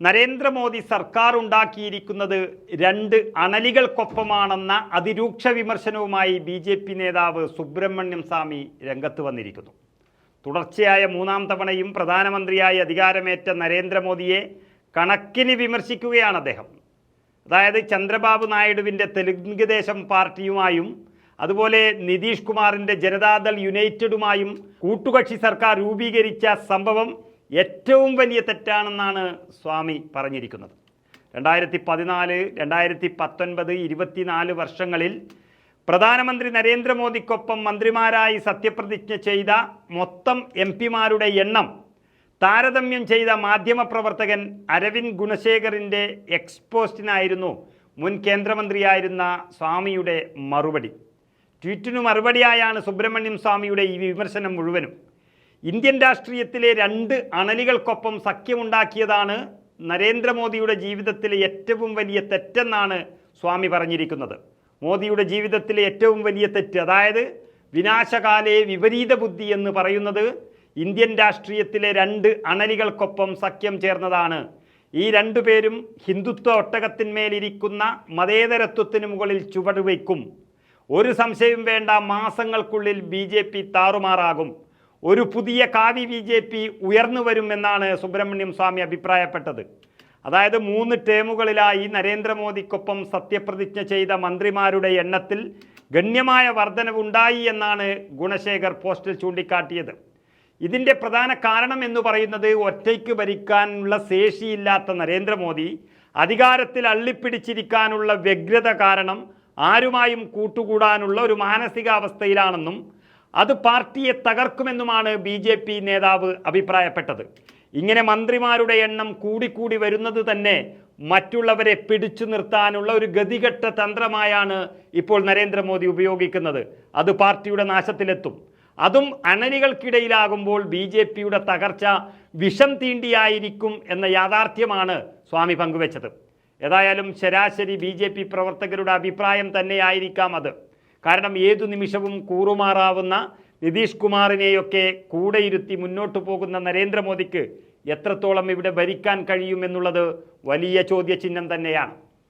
നരേന്ദ്രമോദി സർക്കാർ ഉണ്ടാക്കിയിരിക്കുന്നത് രണ്ട് അണലികൾക്കൊപ്പമാണെന്ന അതിരൂക്ഷ വിമർശനവുമായി ബി ജെ പി നേതാവ് സുബ്രഹ്മണ്യം സ്വാമി രംഗത്ത് വന്നിരിക്കുന്നു. തുടർച്ചയായ മൂന്നാം തവണയും പ്രധാനമന്ത്രിയായി അധികാരമേറ്റ നരേന്ദ്രമോദിയെ കണക്കിന് വിമർശിക്കുകയാണ് അദ്ദേഹം. അതായത് ചന്ദ്രബാബു നായിഡുവിന്റെ തെലുങ്ക് ദേശം പാർട്ടിയുമായും അതുപോലെ നിതീഷ് കുമാറിന്റെ ജനതാദൾ യുണൈറ്റഡുമായും കൂട്ടുകക്ഷി സർക്കാർ രൂപീകരിച്ച സംഭവം ഏറ്റവും വലിയ തെറ്റാണെന്നാണ് സ്വാമി പറഞ്ഞിരിക്കുന്നത്. രണ്ടായിരത്തി പതിനാല് രണ്ടായിരത്തി പത്തൊൻപത് ഇരുപത്തിനാല് വർഷങ്ങളിൽ പ്രധാനമന്ത്രി നരേന്ദ്രമോദിക്കൊപ്പം മന്ത്രിമാരായി സത്യപ്രതിജ്ഞ ചെയ്ത മൊത്തം എം പിമാരുടെ എണ്ണം താരതമ്യം ചെയ്ത മാധ്യമപ്രവർത്തകൻ അരവിന്ദ് ഗുണശേഖറിന്റെ എക്സ്പോസ്റ്റിനായിരുന്നു മുൻ കേന്ദ്രമന്ത്രിയായിരുന്ന സ്വാമിയുടെ മറുപടി. ട്വീറ്റിനു മറുപടിയായാണ് സുബ്രഹ്മണ്യം സ്വാമിയുടെ ഈ വിമർശനം മുഴുവനും. ഇന്ത്യൻ രാഷ്ട്രീയത്തിലെ രണ്ട് അണലികൾക്കൊപ്പം സഖ്യമുണ്ടാക്കിയതാണ് നരേന്ദ്രമോദിയുടെ ജീവിതത്തിലെ ഏറ്റവും വലിയ തെറ്റെന്നാണ് സ്വാമി പറഞ്ഞിരിക്കുന്നത്. മോദിയുടെ ജീവിതത്തിലെ ഏറ്റവും വലിയ തെറ്റ് അതായത് വിനാശകാലേ വിപരീത ബുദ്ധി എന്ന് പറയുന്നത് ഇന്ത്യൻ രാഷ്ട്രീയത്തിലെ രണ്ട് അണലികൾക്കൊപ്പം സഖ്യം ചേർന്നതാണ്. ഈ രണ്ടുപേരും ഹിന്ദുത്വ ഒട്ടകത്തിന്മേലിരിക്കുന്ന മതേതരത്വത്തിന് മുകളിൽ ചുവടുവയ്ക്കും. ഒരു സംശയം വേണ്ട മാസങ്ങൾക്കുള്ളിൽ ബി ജെ പി താറുമാറാകും. ഒരു പുതിയ കാവി ബി ജെ പി ഉയർന്നു വരുമെന്നാണ് സുബ്രഹ്മണ്യം സ്വാമി അഭിപ്രായപ്പെട്ടത്. അതായത് മൂന്ന് ടേമുകളിലായി നരേന്ദ്രമോദിക്കൊപ്പം സത്യപ്രതിജ്ഞ ചെയ്ത മന്ത്രിമാരുടെ എണ്ണത്തിൽ ഗണ്യമായ വർധനവുണ്ടായി എന്നാണ് ഗുണശേഖർ പോസ്റ്റിൽ ചൂണ്ടിക്കാട്ടിയത്. ഇതിന്റെ പ്രധാന കാരണം എന്ന് പറയുന്നത് ഒറ്റയ്ക്ക് ഭരിക്കാനുള്ള ശേഷിയില്ലാത്ത നരേന്ദ്രമോദി അധികാരത്തിൽ അള്ളിപ്പിടിച്ചിരിക്കാനുള്ള വ്യഗ്രത കാരണം ആരുമായും കൂട്ടുകൂടാനുള്ള ഒരു മാനസികാവസ്ഥയിലാണെന്നും അത് പാർട്ടിയെ തകർക്കുമെന്നുമാണ് ബി ജെ പി നേതാവ് അഭിപ്രായപ്പെട്ടത്. ഇങ്ങനെ മന്ത്രിമാരുടെ എണ്ണം കൂടിക്കൂടി വരുന്നത് തന്നെ മറ്റുള്ളവരെ പിടിച്ചു നിർത്താനുള്ള ഒരു ഗതികെട്ട തന്ത്രമായാണ് ഇപ്പോൾ നരേന്ദ്രമോദി ഉപയോഗിക്കുന്നത്. അത് പാർട്ടിയുടെ നാശത്തിലെത്തും. അതും അണലികൾക്കിടയിലാകുമ്പോൾ ബി ജെ പിയുടെ തകർച്ച വിഷം തീണ്ടിയായിരിക്കും എന്ന യാഥാർത്ഥ്യമാണ് സ്വാമി പങ്കുവച്ചത്. ഏതായാലും ശരാശരി ബി പ്രവർത്തകരുടെ അഭിപ്രായം തന്നെയായിരിക്കാം അത്. കാരണം ഏതു നിമിഷവും കൂറുമാറാവുന്ന നിതീഷ് കുമാറിനെയൊക്കെ കൂടെയിരുത്തി മുന്നോട്ടു പോകുന്ന നരേന്ദ്രമോദിക്ക് എത്രത്തോളം ഇവിടെ ഭരിക്കാൻ കഴിയുമെന്നുള്ളത് വലിയ ചോദ്യചിഹ്നം തന്നെയാണ്.